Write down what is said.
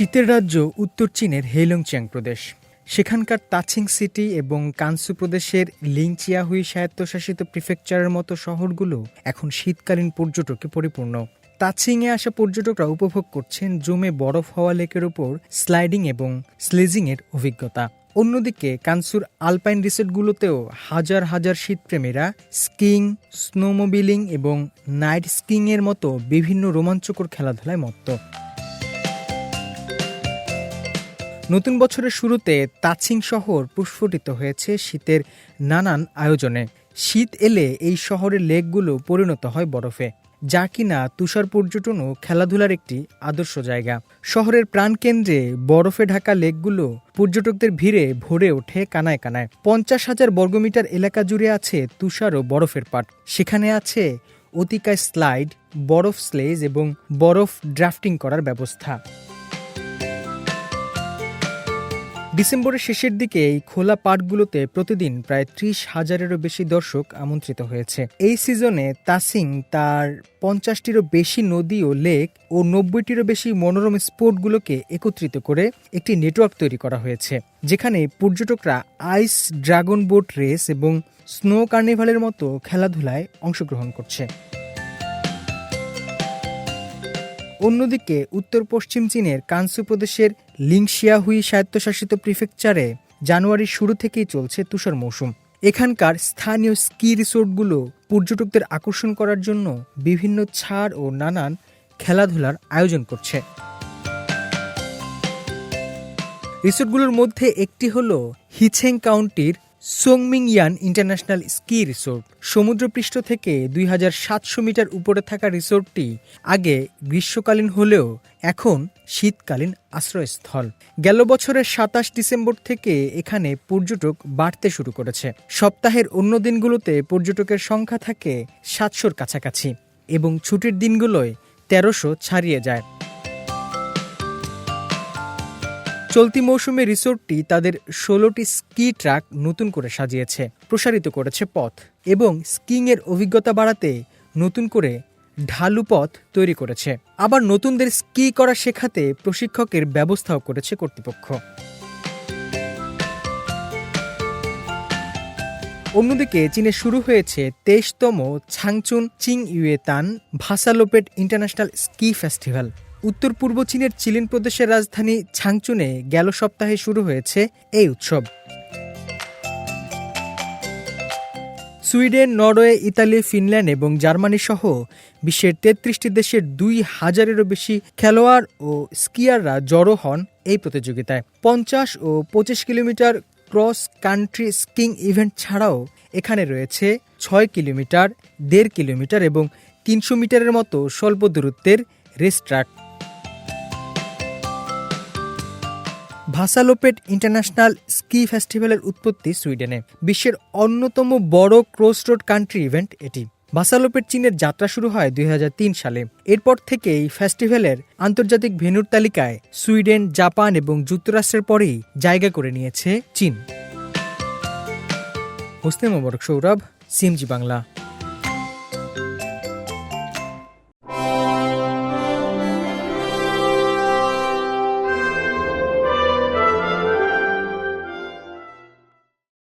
শীতের রাজ্য উত্তর চীনের হেইলংচিয়াং প্রদেশ। সেখানকার তাছিং সিটি এবং কানসু প্রদেশের লিংচিয়াহুই স্বায়ত্তশাসিত প্রিফেকচারের মতো শহরগুলো এখন শীতকালীন পর্যটকে পরিপূর্ণ। তাছিংয়ে আসা পর্যটকরা উপভোগ করছেন জমে বরফ হওয়া লেকের ওপর স্লাইডিং এবং স্লেজিংয়ের অভিজ্ঞতা। অন্যদিকে কানসুর আলপাইন রিসোর্টগুলোতেও হাজার হাজার শীতপ্রেমীরা স্কিং, স্নোমোবিলিং এবং নাইট স্কিংয়ের মতো বিভিন্ন রোমাঞ্চকর খেলাধুলায় মত্ত। নতুন বছরের শুরুতে তাছিং শহর প্রস্ফুটিত হয়েছে শীতের নানান আয়োজনে। শীত এলে এই শহরের লেকগুলো পরিণত হয় বরফে, যা কিনা তুষার পর্যটন ও খেলাধুলার একটি আদর্শ জায়গা। শহরের প্রাণকেন্দ্রে বরফে ঢাকা লেকগুলো পর্যটকদের ভিড়ে ভরে ওঠে কানায় কানায়। পঞ্চাশ হাজার বর্গমিটার এলাকা জুড়ে আছে তুষার ও বরফের পাট। সেখানে আছে অতিকায় স্লাইড, বরফ স্লেজ এবং বরফ ড্রাফটিং করার ব্যবস্থা। ডিসেম্বরের শেষের দিকে এই খোলা পার্কগুলোতে প্রতিদিন প্রায় ত্রিশ হাজারেরও বেশি দর্শক আমন্ত্রিত হয়েছে। এই সিজনে তাসিং তার পঞ্চাশটিরও বেশি নদী ও লেক ও নব্বইটিরও বেশি মনোরম স্পোর্টগুলোকে একত্রিত করে একটি নেটওয়ার্ক তৈরি করা হয়েছে, যেখানে পর্যটকরা আইস ড্রাগন বোট রেস এবং স্নো কার্নিভালের মতো খেলাধুলায় অংশগ্রহণ করছে। অন্যদিকে উত্তর পশ্চিম চীনের কানসু প্রদেশের লিংশিয়াহুই স্বায়ত্তশাসিত প্রিফেকচারে জানুয়ারির শুরু থেকেই চলছে তুষার মৌসুম। এখানকার স্থানীয় স্কি রিসোর্টগুলো পর্যটকদের আকর্ষণ করার জন্য বিভিন্ন ছাড় ও নানান খেলাধুলার আয়োজন করছে। রিসোর্টগুলোর মধ্যে একটি হল হিছেং কাউন্টির সোংমিংয়ান ইন্টারন্যাশনাল স্কি রিসোর্ট। সমুদ্রপৃষ্ঠ থেকে দুই হাজার সাতশো মিটার উপরে থাকা রিসোর্টটি আগে গ্রীষ্মকালীন হলেও এখন শীতকালীন আশ্রয়স্থল। গেল বছরের সাতাশ ডিসেম্বর থেকে এখানে পর্যটক বাড়তে শুরু করেছে। সপ্তাহের অন্য দিনগুলোতে পর্যটকের সংখ্যা থাকে সাতশোর কাছাকাছি এবং ছুটির দিনগুলোয় তেরোশো ছাড়িয়ে যায়। চলতি মৌসুমে রিসোর্টটি তাদের ষোলোটি স্কি ট্র্যাক নতুন করে সাজিয়েছে, প্রসারিত করেছে পথ এবং স্কিংয়ের অভিজ্ঞতা বাড়াতে নতুন করে ঢালু পথ তৈরি করেছে। আবার নতুনদের স্কি করা শেখাতে প্রশিক্ষকের ব্যবস্থাও করেছে কর্তৃপক্ষ। অন্যদিকে চীনে শুরু হয়েছে তেইশতম Changchun Jingyuetan Vasaloppet international ski festival. উত্তর পূর্ব চীনের চিলিন প্রদেশের রাজধানী ছাংচুনে গেল সপ্তাহে শুরু হয়েছে এই উৎসব। সুইডেন, নরওয়ে, ইতালি, ফিনল্যান্ড এবং জার্মানি সহ বিশ্বের তেত্রিশটি দেশের দুই হাজারেরও বেশি খেলোয়াড় ও স্কিয়াররা জড়ো হন এই প্রতিযোগিতায়। পঞ্চাশ ও পঁচিশ kilometre cross country skiing event ছাড়াও এখানে রয়েছে ছয় কিলোমিটার, দেড় কিলোমিটার এবং তিনশো মিটারের মতো স্বল্প দূরত্বের race track Vasaloppet international ski ফেস্টিভ্যালের উৎপত্তি সুইডেনে, বিশ্বের অন্যতম বড় ক্রস রোড কান্ট্রি ইভেন্ট এটি। ভাসালোপেট চীনের যাত্রা শুরু হয় দুই হাজার তিন সালে। এরপর থেকে এই ফেস্টিভ্যালের আন্তর্জাতিক ভেন্যুর তালিকায় সুইডেন, জাপান এবং যুক্তরাষ্ট্রের পরেই জায়গা করে নিয়েছে চীন। হোসনে মোবারক, সৌরভ সিমজি বাংলা।